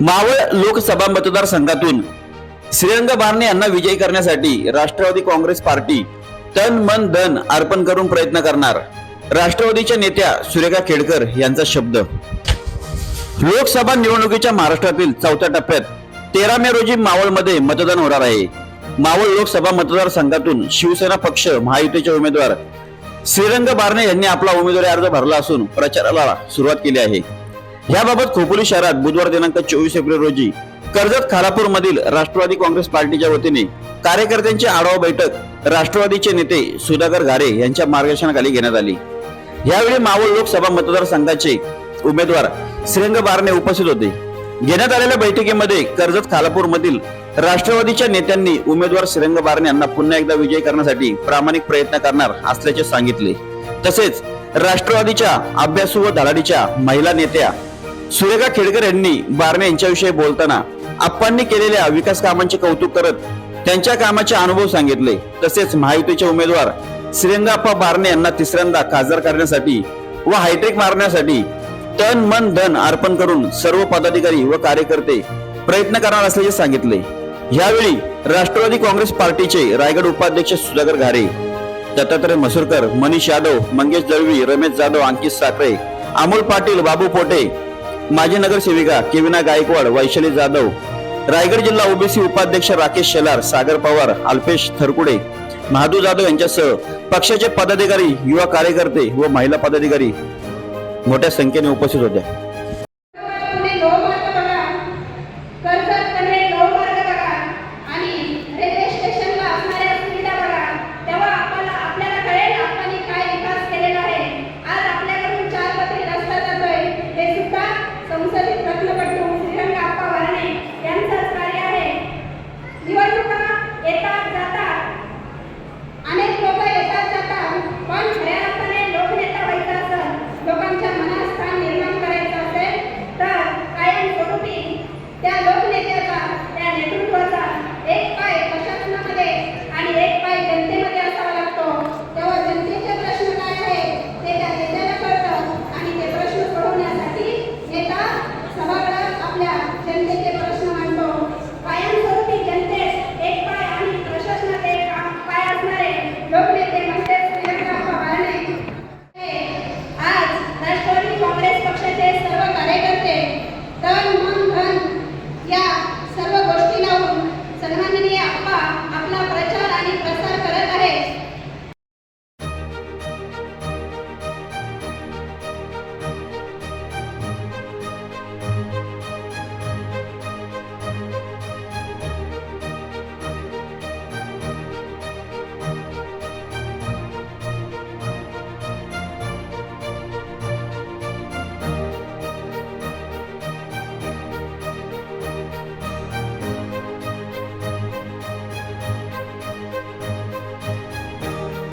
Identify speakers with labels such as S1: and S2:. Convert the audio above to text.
S1: मावळ लोकसभा मतदारसंघातून श्रीरंग बारणे यांना विजयी करण्यासाठी राष्ट्रवादी काँग्रेस पार्टी तन मन धन अर्पण करून प्रयत्न करणार. राष्ट्रवादीच्या नेत्या सुरेखा खेडकर यांचा शब्द. लोकसभा निवडणुकीच्या महाराष्ट्रातील चौथ्या टप्प्यात तेरा मे रोजी मावळमध्ये मतदान होणार आहे. मावळ लोकसभा मतदारसंघातून शिवसेना पक्ष महायुतीचे उमेदवार श्रीरंग बारणे यांनी आपला उमेदवारी अर्ज भरला असून प्रचाराला सुरुवात केली आहे. याबाबत खोपोली शहरात बुधवार दिनांक चोवीस एप्रिल रोजी कर्जत खालापूर मधील राष्ट्रवादी काँग्रेस पार्टीच्या वतीने कार्यकर्त्यांची आढावा बैठक राष्ट्रवादीचे नेते सुधाकर घारे यांच्या मार्गदर्शनाखाली घेण्यात आली. यावेळी मावळ लोकसभा मतदारसंघाचे उमेदवार श्रीरंग बारणे उपस्थित होते. घेण्यात आलेल्या बैठकीमध्ये कर्जत खालापूर मधील राष्ट्रवादीच्या नेत्यांनी उमेदवार श्रीरंग बारणे यांना पुन्हा एकदा विजयी करण्यासाठी प्रामाणिक प्रयत्न करणार असल्याचे सांगितले. तसेच राष्ट्रवादीच्या अभ्यासू व धडाडीच्या महिला नेत्या सुरेखा खेडकर यांनी बारणे यांच्याविषयी बोलताना आप्पांनी केलेल्या विकास कामांचे कौतुक करत त्यांच्या कामाचे अनुभव सांगितले. तसेच महायुतीचे उमेदवार श्रीरंगाप्पा बारणे यांना तिसऱ्यांदा खासदार करण्यासाठी व हायटेक मारण्यासाठी तन मन धन अर्पण करून सर्व पदाधिकारी व कार्यकर्ते प्रयत्न करणार असल्याचे सांगितले. यावेळी राष्ट्रवादी काँग्रेस पार्टीचे रायगड उपाध्यक्ष सुधाकर घारे दत्तात्रय मसुरकर मनीष यादव मंगेश दळवी रमेश जाधव अंकित साखरे अमोल पाटील बाबू पोटे माजी नगरसेविका केविना गायकवाड वैशाली जाधव रायगड जिल्हा ओबीसी उपाध्यक्ष राकेश शेलार सागर पवार अल्पेश थरकुडे महादू जाधव यांच्यासह पक्षाचे पदाधिकारी युवा कार्यकर्ते व महिला पदाधिकारी मोठ्या संख्येने उपस्थित होत्या.